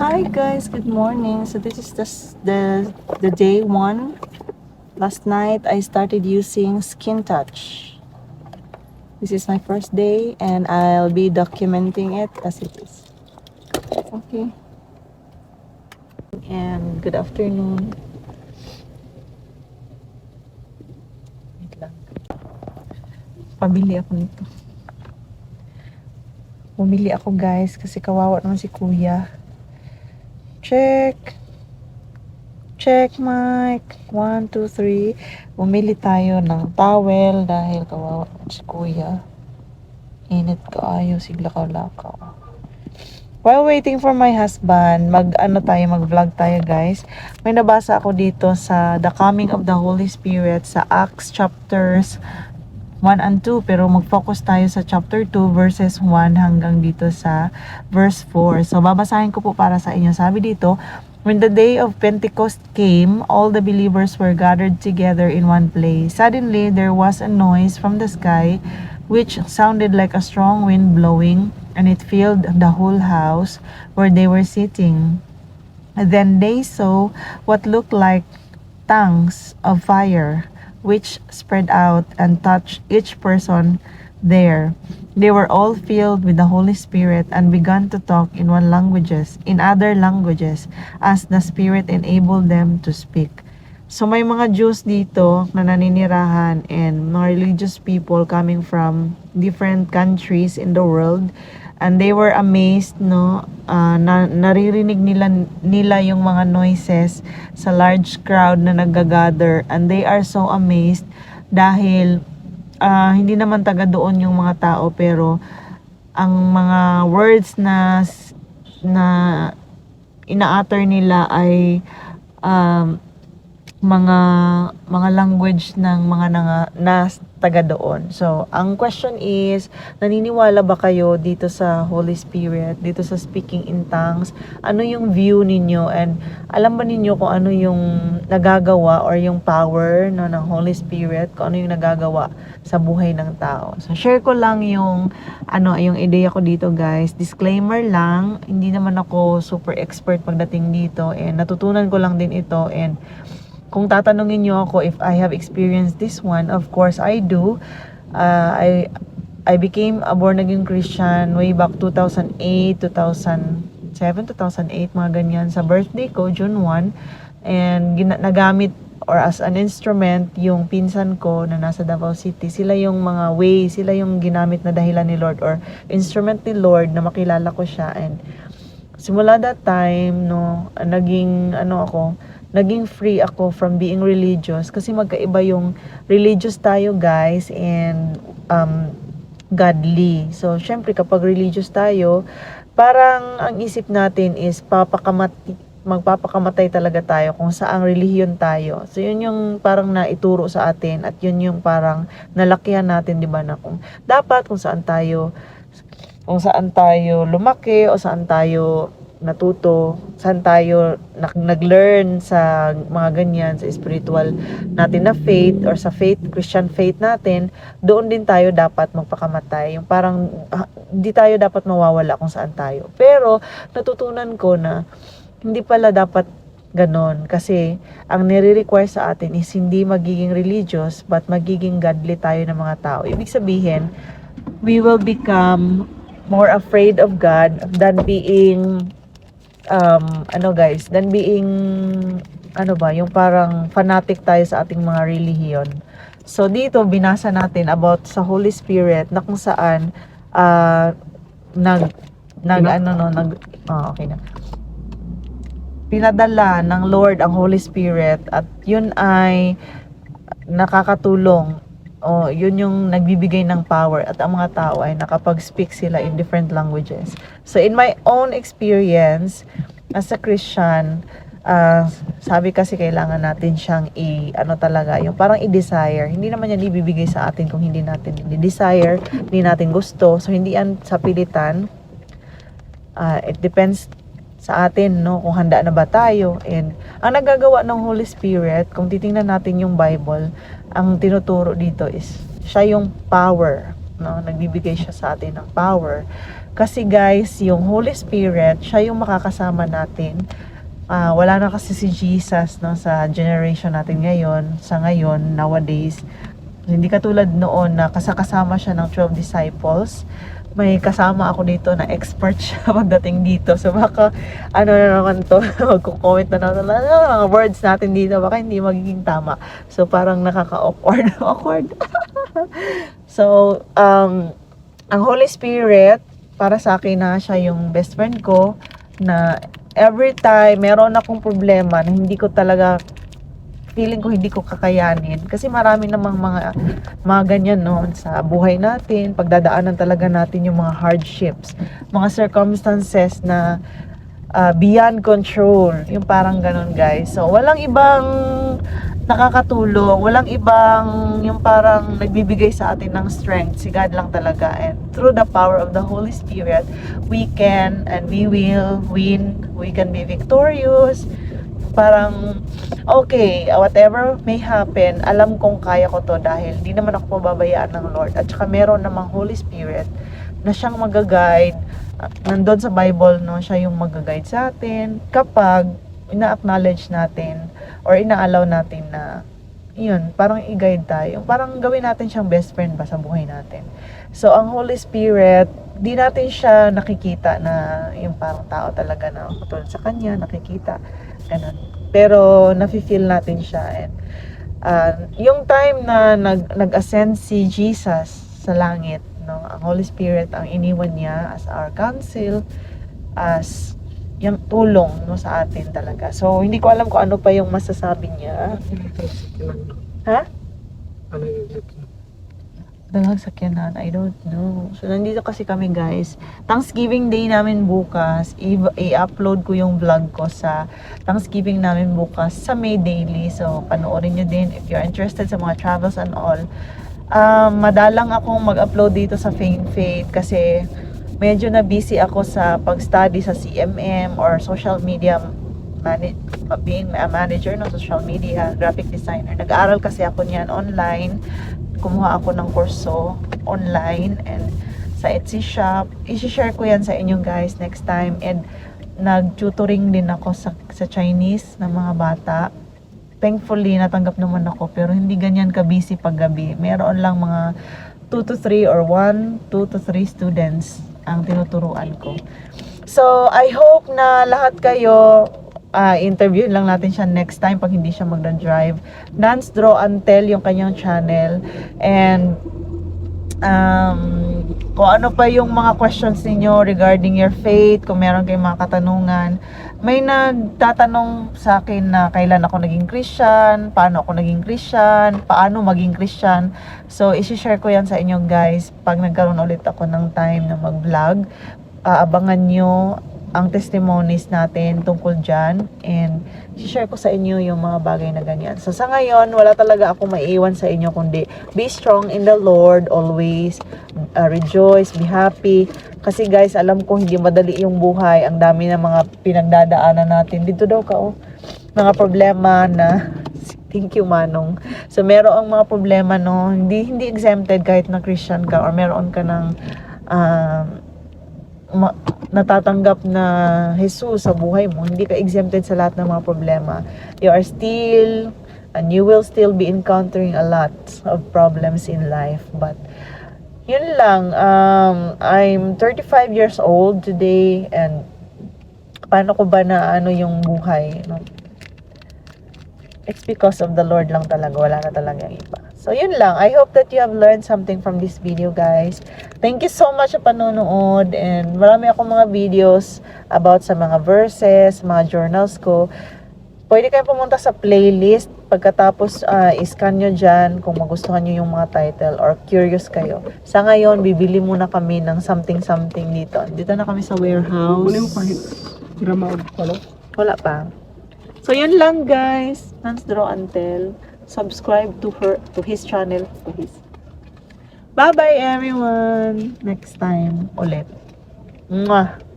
Hi guys, good morning. So this is the the the day one. Last night I started using Skin Touch. This is my first day and I'll be documenting it as it is. Okay. And good afternoon. Wait lang. Pabili ako nito. Bumili ako guys kasi kawawa naman si kuya. Check. Check, Mike. One, two, three. Bumili tayo ng towel dahil kawawa si kuya. Init kaayo, siglakaw-lakaw. While waiting for my husband, mag ano tayo, mag-vlog tayo guys. May nabasa ako dito sa The Coming of the Holy Spirit sa Acts chapters 1 and 2 pero mag-focus tayo sa chapter 2 verses 1 hanggang dito sa verse 4. So babasahin ko po para sa inyo. Sabi dito, When the day of Pentecost came, all the believers were gathered together in one place. Suddenly there was a noise from the sky which sounded like a strong wind blowing and it filled the whole house where they were sitting. Then they saw what looked like tongues of fire, which spread out and touched each person there. They were all filled with the Holy Spirit and began to talk in one languages, in other languages, as the Spirit enabled them to speak. So may mga Jews dito na naninirahan and mga religious people coming from different countries in the world and they were amazed no ah, na naririnig nila nila yung mga noises sa large crowd na nagagather and they are so amazed dahil ah, hindi naman taga doon yung mga tao pero ang mga words na na ina-utter nila ay um, mga mga language ng mga nanga, na taga doon. So, ang question is, naniniwala ba kayo dito sa Holy Spirit, dito sa speaking in tongues? Ano yung view ninyo and alam ba ninyo kung ano yung nagagawa or yung power no ng Holy Spirit, kung ano yung nagagawa sa buhay ng tao. So, share ko lang yung ano, yung ideya ko dito, guys. Disclaimer lang, hindi naman ako super expert pagdating dito and natutunan ko lang din ito and kung tatanungin niyo ako if I have experienced this one, of course I do. Uh, I I became a born again Christian way back 2008, 2007, 2008 mga ganyan sa birthday ko June 1 and nagamit or as an instrument yung pinsan ko na nasa Davao City. Sila yung mga way sila yung ginamit na dahilan ni Lord or instrument ni Lord na makilala ko siya. And simula that time no naging ano ako naging free ako from being religious kasi magkaiba yung religious tayo guys and um, godly. So, syempre kapag religious tayo, parang ang isip natin is papakamati, magpapakamatay talaga tayo kung saang relihiyon tayo. So, yun yung parang naituro sa atin at yun yung parang nalakihan natin, di ba, na kung dapat kung saan tayo kung saan tayo lumaki o saan tayo natuto, saan tayo nag- nag-learn sa mga ganyan, sa spiritual natin na faith or sa faith, Christian faith natin, doon din tayo dapat magpakamatay. Yung parang ah, hindi tayo dapat mawawala kung saan tayo. Pero natutunan ko na hindi pala dapat ganon kasi ang nire-require sa atin is hindi magiging religious but magiging godly tayo ng mga tao. Ibig sabihin, we will become more afraid of God than being um, ano guys, than being ano ba, yung parang fanatic tayo sa ating mga relihiyon. So dito binasa natin about sa Holy Spirit na kung saan ah, nag nag ano no, nag ah, okay na. Pinadala ng Lord ang Holy Spirit at yun ay nakakatulong o yun yung nagbibigay ng power at ang mga tao ay nakapag-speak sila in different languages. So in my own experience as a Christian, ah, sabi kasi kailangan natin siyang i ano talaga, yung parang i-desire. Hindi naman yan ibibigay sa atin kung hindi natin i-desire, hindi natin gusto. So hindi yan sa pilitan. Ah, it depends sa atin, no, kung handa na ba tayo. And ang nagagawa ng Holy Spirit, kung titingnan natin yung Bible, ang tinuturo dito is siya yung power, no, nagbibigay siya sa atin ng power Kasi guys, yung Holy Spirit, siya yung makakasama natin. Ah, wala na kasi si Jesus no, sa generation natin ngayon, sa ngayon, nowadays. Hindi katulad noon na kasakasama siya ng 12 disciples. May kasama ako dito na expert siya pagdating dito. So baka ano na naman to, magko-comment na naman, ano, mga words natin dito, baka hindi magiging tama. So parang nakaka-awkward. awkward. So, um, ang Holy Spirit, para sa akin na siya yung best friend ko, na every time meron akong problema na hindi ko talaga feeling ko hindi ko kakayanin. Kasi marami namang mga mga ganyan no sa buhay natin pagdadaanan talaga natin yung mga hardships mga circumstances na ah, beyond control. Yung parang ganun guys. So walang ibang nakakatulong. Walang ibang yung parang nagbibigay sa atin ng strength. Si God lang talaga. And through the power of the Holy Spirit we can and we will win. We can be victorious. Parang okay, whatever may happen, alam kong kaya ko to dahil di naman ako pababayaan ng Lord. At saka meron namang Holy Spirit na siyang mag-guide. At Nandun sa Bible, no, siya yung mag-guide sa atin kapag ina-acknowledge natin or ina-allow natin na yun, parang i-guide tayo. Parang gawin natin siyang best friend ba sa buhay natin. So, ang Holy Spirit, di natin siya nakikita na yung parang tao talaga na katulad sa kanya, nakikita. Ganun. Pero, nafe-feel natin siya. And, uh, yung time na nag, nag-ascend si Jesus sa langit, no, ang Holy Spirit ang iniwan niya as our counsel, as yung tulong no, sa atin talaga. So, hindi ko alam kung ano pa yung masasabi niya. Ha? Ano yung sakyan? Dalang sakyanan, I don't know. So, nandito kasi kami guys. Thanksgiving Day namin bukas. I-upload ko yung vlog ko sa Thanksgiving namin bukas sa May Daily. So, panoorin nyo din if you're interested sa mga travels and all. Um, madalang akong mag-upload dito sa Fame Faith kasi medyo na busy ako sa pag-study sa CMM or social media mani- being a manager ng social media, graphic designer. Nag-aaral kasi ako niyan online kumuha ako ng kurso online and sa Etsy shop. I-share ko yan sa inyo guys next time. And nag-tutoring din ako sa, sa Chinese ng mga bata. Thankfully, natanggap naman ako pero hindi ganyan ka-busy pag gabi. Meron lang mga 2 to 3 or 1, 2 to 3 students ang tinuturuan ko. So, I hope na lahat kayo ah interview lang natin siya next time pag hindi siya magda-drive. Dance Draw and Tell yung kanyang channel. And um, kung ano pa yung mga questions ninyo regarding your faith, kung meron kayong mga katanungan. May nagtatanong sa akin na kailan ako naging Christian, paano ako naging Christian, paano maging Christian. So, isi-share ko yan sa inyo guys pag nagkaroon ulit ako ng time na mag-vlog. Aabangan nyo ang testimonies natin tungkol dyan and share ko sa inyo yung mga bagay na ganyan. So sa ngayon, wala talaga ako maiiwan sa inyo kundi be strong in the Lord always, uh, rejoice, be happy. Kasi guys, alam ko hindi madali yung buhay. Ang dami ng mga pinagdadaanan natin. Dito daw ka oh. Mga problema na Thank you, Manong. So, meron ang mga problema, no? Hindi, hindi exempted kahit na Christian ka or meron ka ng um, ma- natatanggap na Jesus sa buhay mo, hindi ka exempted sa lahat ng mga problema. You are still and you will still be encountering a lot of problems in life. But yun lang, um, I'm 35 years old today and paano ko ba na ano yung buhay? No? It's because of the Lord lang talaga. Wala na talaga iba. So, yun lang. I hope that you have learned something from this video, guys. Thank you so much sa panonood. And marami akong mga videos about sa mga verses, mga journals ko. Pwede kayo pumunta sa playlist. Pagkatapos, uh, iscan nyo dyan kung magustuhan nyo yung mga title or curious kayo. Sa ngayon, bibili muna kami ng something-something dito. Dito na kami sa warehouse. Kunin mo kahit drama o pala. Wala pa. So, yun lang guys. Nance Draw Tell. Subscribe to her, to his channel, to his. Bye-bye everyone. Next time ulit. Mwah.